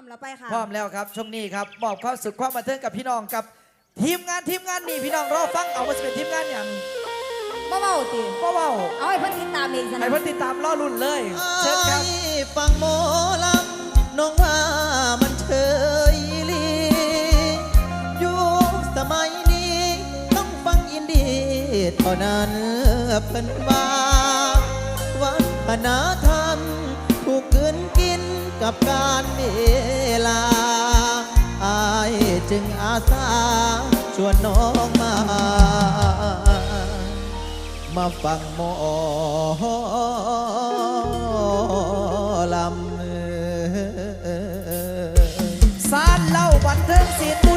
อมแล้วไปค่ะ พร้อมแล้วครับช่วงนี้ครับบอกความสุขความบันเทิงกับพี่น้องกับ ทีมงานทีมงานนี่พี่น้องรอฟังเอาว่เป็นทีมงานอย่างเบาเบาตีเบาเบาให้เพิ่นติดตามอีกนะให้พื่ติดตามรอรุ่นเลยเชิญครับอฟังโมลำน้องว่ามันเชยลียุคสมัยนี้ ต้องฟังอินดีเท่านั้นเพิ่นว่าวัฒนธรรมถูกเกินกิ กับการเวลาอายจึงอาสาชวนน้องมา มาฟังหมอลำสารเล่าบันเทิงศิลป์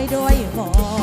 อยด้วยบอก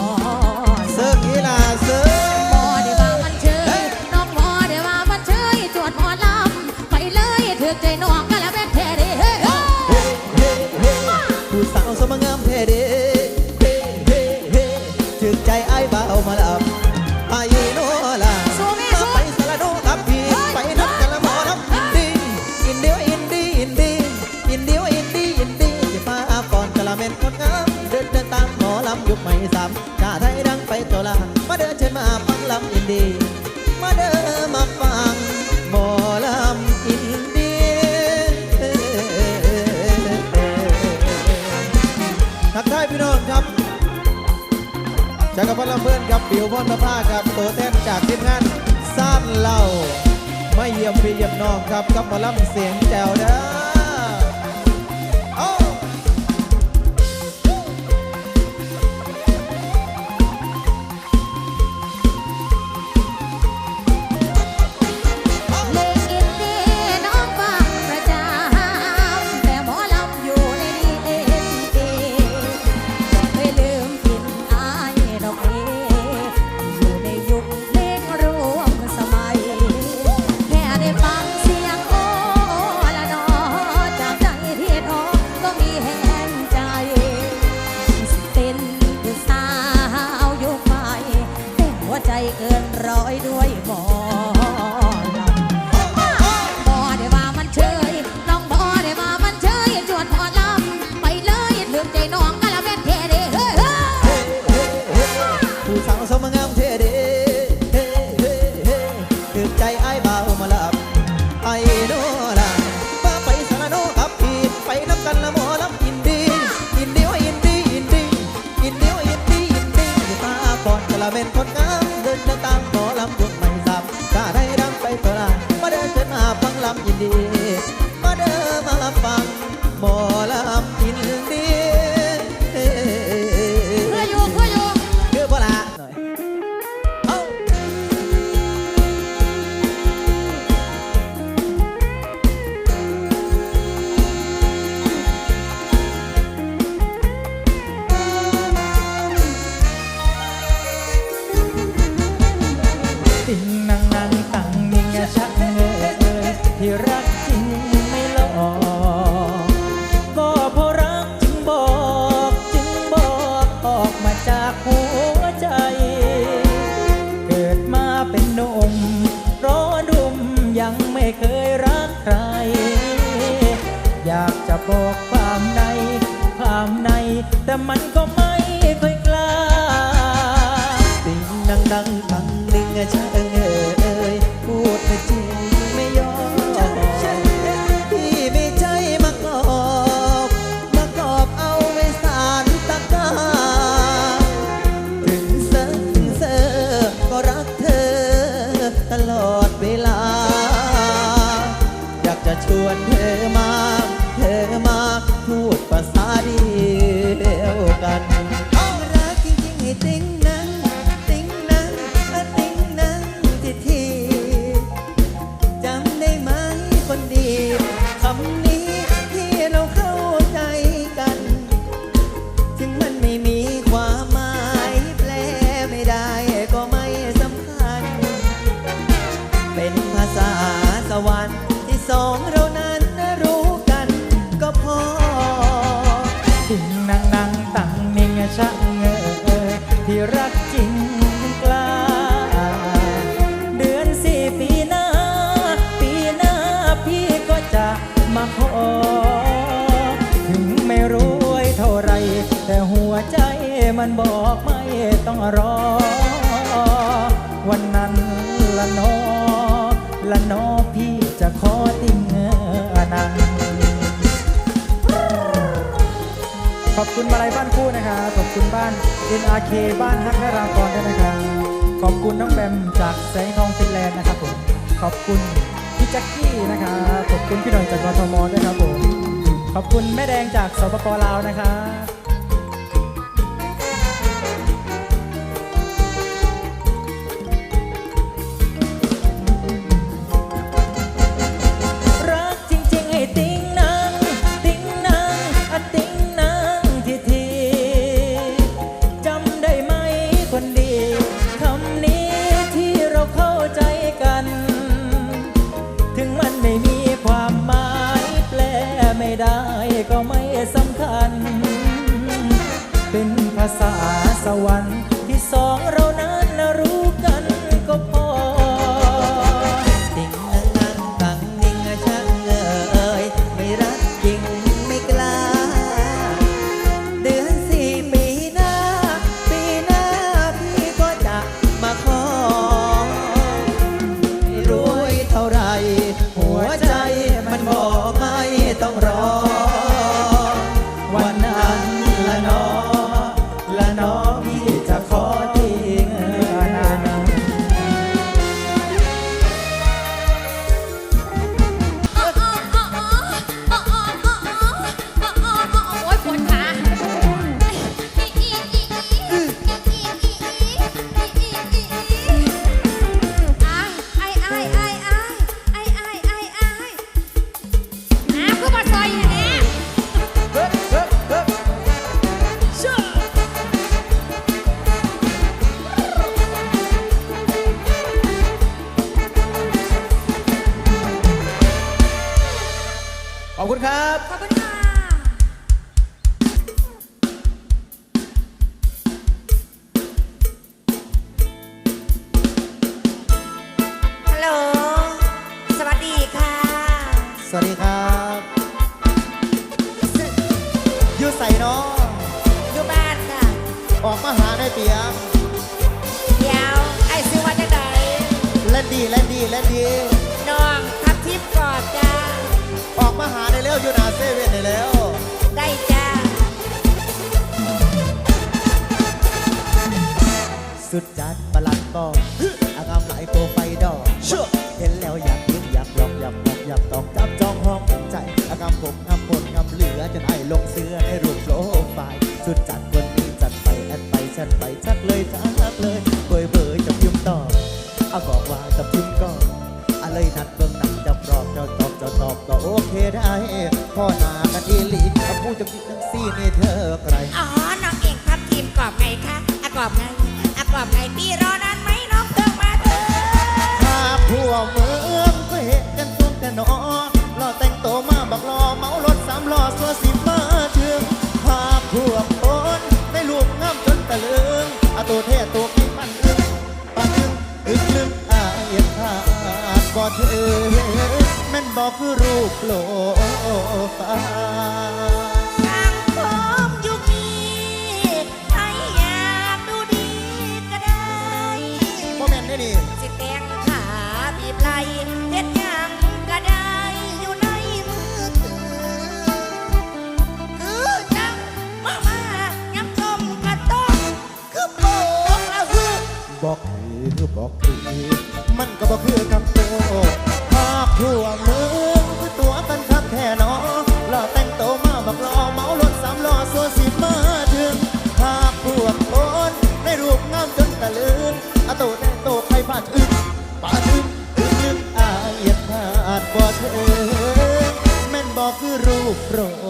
จากกับพลเพื่อนกับปิวพนภากับโตเต้นจากทีมงานสั้นเล่าไม่เยี่ยมพี่เยี่ยมน้องครับกับหมอลำเสียงแจ๋วเด้อ ดังดังดังหนึ่งชา เป็นภาษาสวรรค์ที่สองเรานั้นรู้กันก็พอติงนางนางตั้งนิ่งช่างเอ่ยที่รักจริงกล้า เดือนสี่ปีหน้า ปีหน้าพี่ก็จะมาขอ ถึงไม่รวยเท่าไร แต่หัวใจมันบอกไม่ต้องรอ ขอบคุณมาลัยบ้านคู่นะครับ ขอบคุณบ้าน NRK บ้านฮักนารากรด้วยนะครับ ขอบคุณน้องแบมจากแสงทองฟินแลนด์นะครับผม ขอบคุณพี่แจ็คกี้นะครับ ขอบคุณพี่หน่อยจากกทมด้วยครับผม ขอบคุณแม่แดงจากสปปลาวนะครับ วัสดีครับอยูใส่น้องอยู่บ้านค่ะ ออกมาหาได้เปียงเดี๋ยวไอ้ซื้อมาจากไหนเล่นดีเล่นดีเล่นดี น้องทับทิพย์กอดจ้าออกมาหาได้แล้วอยู่หนาเซเว่นได้แล้ว ได้จ้าสุด อะไรนัดเบิ่งหนังจะปลอบเจ้าตอบเจ้าตอบก็โอเคได้พ่อหนากันอีหลีถ้าพูดจะคิดทั้งซี่นี่เธอใครอ๋อน้องเองทับทิมกรอบไงคะอะกรอบไงอะกรอบไงพี่รอนานไหมน้องเพิ่งมาเถอะถ้าผัวเมืองก็เห็นกันตุ้มแต่นอรอแต่งตัวมาบักรอเมารถสามล้อสัวสิมาถึงภาพผัวคนในรูปงามจนตะลึงอาตัวเท่ตัว เธอแม่นบอกคือรูปโลฟา อะโตแน่โตไทยบ้านอึ้งบ้านอึ้งอึ้งอึ้อาเอียดพาดบ่เธอแม่นบอกคือรูปโปรด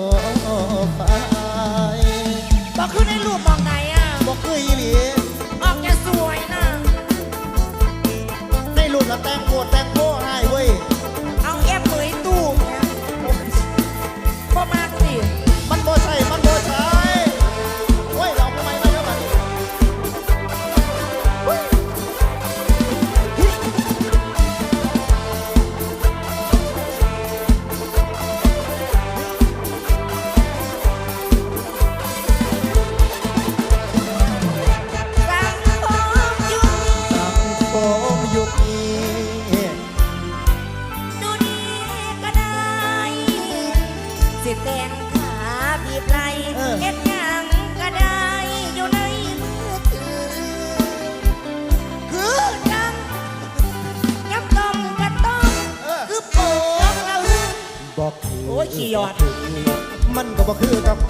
มันก็บ่คือกับโค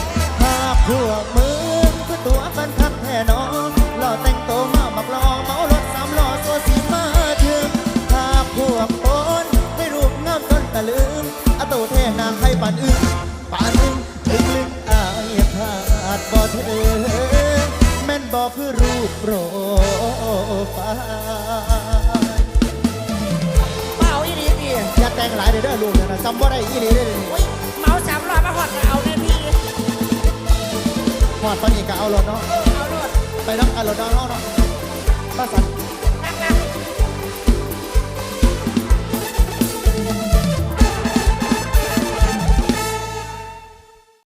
ตรหากพวกมึงคือตัวกันคักแท้นอนหล่อแต่งตัวมาบักลอเมารถสามล้อตัวสีมาถึงหากพวกคนไม่รูปงามจนตะลืมอาโตแท้นางให้ปานอื่นปานอื่นถึงลึกอายพลาดบ่เธอแม่นบ่คือรูปโปรไฟล์เมาอีดีดีอย่าแต่งหลายเด้อลูกนะจำว่าได้อีหลีเด้อ ดก็เอาแน่พี่หอดตอนนี้ก็เอารถเนาะ เอารถไปน้ำกันรถเนาะเนาะป้าสัน